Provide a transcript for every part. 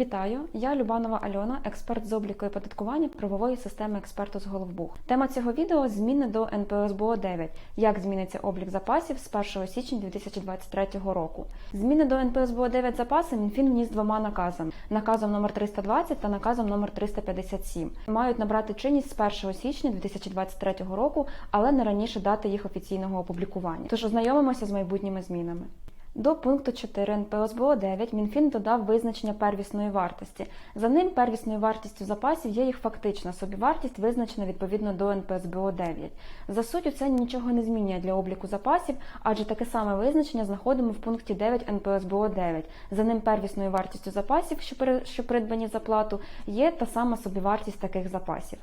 Вітаю, я Любанова Альона, експерт з обліку і податкування правової системи експерту з Головбух. Тема цього відео зміни до НПСБО 9. Як зміниться облік запасів з 1 січня 2023 року. Зміни до НПСБО 9 запаси Мінфін вніс двома наказами: наказом номер 320 та наказом номер 357. Мають набрати чинність з 1 січня 2023 року, але не раніше дати їх офіційного опублікування. Тож ознайомимося з майбутніми змінами. До пункту 4 НПСБО 9 Мінфін додав визначення первісної вартості. За ним первісною вартістю запасів є їх фактична собівартість, визначена відповідно до НПСБО 9. За суттю це нічого не змінює для обліку запасів, адже таке саме визначення знаходимо в пункті 9 НПСБО 9. За ним первісною вартістю запасів, що придбані за плату, є та сама собівартість таких запасів.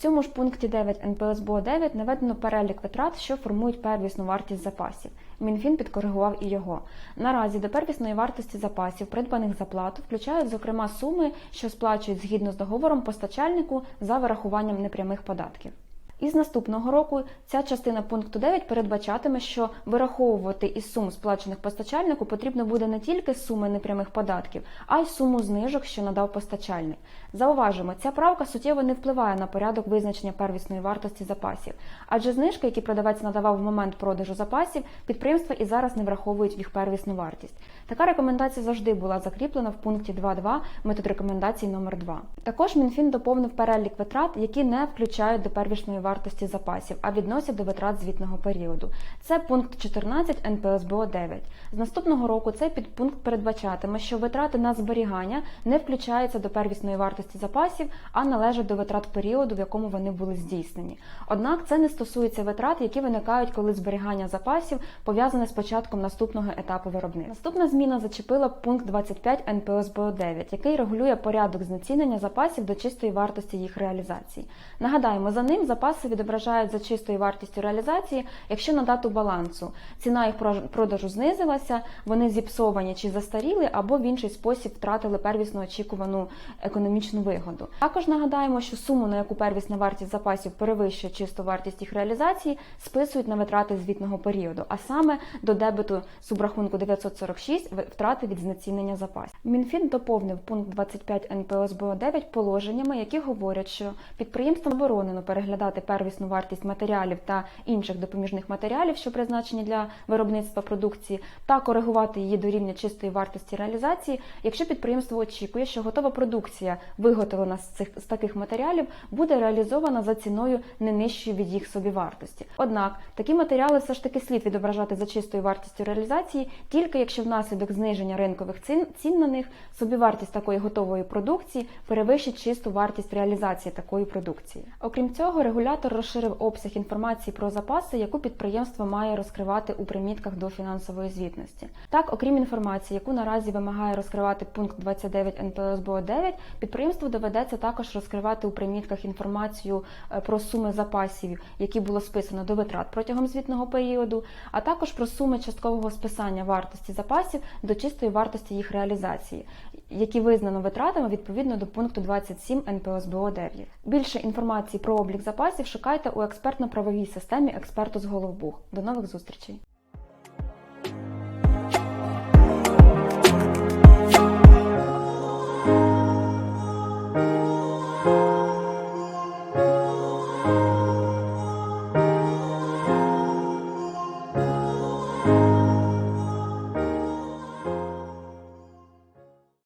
Цьому ж пункті 9 НПСБО 9 наведено перелік витрат, що формують первісну вартість запасів. Мінфін підкоригував і його. Наразі до первісної вартості запасів, придбаних за плату, включають зокрема суми, що сплачують згідно з договором постачальнику за вирахуванням непрямих податків. Із наступного року ця частина пункту 9 передбачатиме, що вираховувати із сум сплачених постачальнику потрібно буде не тільки суми непрямих податків, а й суму знижок, що надав постачальник. Зауважимо, ця правка суттєво не впливає на порядок визначення первісної вартості запасів, адже знижки, які продавець надавав в момент продажу запасів, підприємства і зараз не враховують в їх первісну вартість. Така рекомендація завжди була закріплена в пункті 2.2 метод рекомендацій номер 2 Також Мінфін доповнив перелік витрат, які не включають до первісної вартості запасів, а відносять до витрат звітного періоду. Це пункт 14 НПСБО 9. З наступного року цей підпункт передбачатиме, що витрати на зберігання не включаються до первісної вартості запасів, а належать до витрат періоду, в якому вони були здійснені. Однак це не стосується витрат, які виникають, коли зберігання запасів пов'язане з початком наступного етапу виробництва. Наступна зміна зачепила пункт 25 НПСБО 9, який регулює порядок знецінення запасів до чистої вартості їх реалізації. Нагадаємо, за ним запаси відображають за чистою вартістю реалізації, якщо на дату балансу ціна їх продажу знизилася, вони зіпсовані чи застаріли, або в інший спосіб втратили первісно очікувану економічну вигоду. Також нагадаємо, що суму, на яку первісна вартість запасів перевищує чисту вартість їх реалізації, списують на витрати звітного періоду, а саме до дебету субрахунку 946 в- втрати від знецінення запасів. Мінфін доповнив пункт 25 НПСБО 9 положеннями, які говорять, що підприємствам заборонено переглядати первісну вартість матеріалів та інших допоміжних матеріалів, що призначені для виробництва продукції, та коригувати її до рівня чистої вартості реалізації, якщо підприємство очікує, що готова продукція, виготовлена з цих з таких матеріалів, буде реалізована за ціною не нижчою від їх собівартості. Однак такі матеріали все ж таки слід відображати за чистою вартістю реалізації, тільки якщо внаслідок зниження ринкових цін, цін на них собівартість такої готової продукції перевищить чисту вартість реалізації такої продукції. Окрім цього, регулятор розширив обсяг інформації про запаси, яку підприємство має розкривати у примітках до фінансової звітності. Так, окрім інформації, яку наразі вимагає розкривати пункт 29 НПСБО 9, підприємству доведеться також розкривати у примітках інформацію е, про суми запасів, які було списано до витрат протягом звітного періоду, а також про суми часткового списання вартості запасів до чистої вартості їх реалізації, які визнано витратами відповідно до пункту 27 НПСБО 9. Більше інформації про облік запасів шукайте у експертно-правовій системі експерту з Головбух. До нових зустрічей!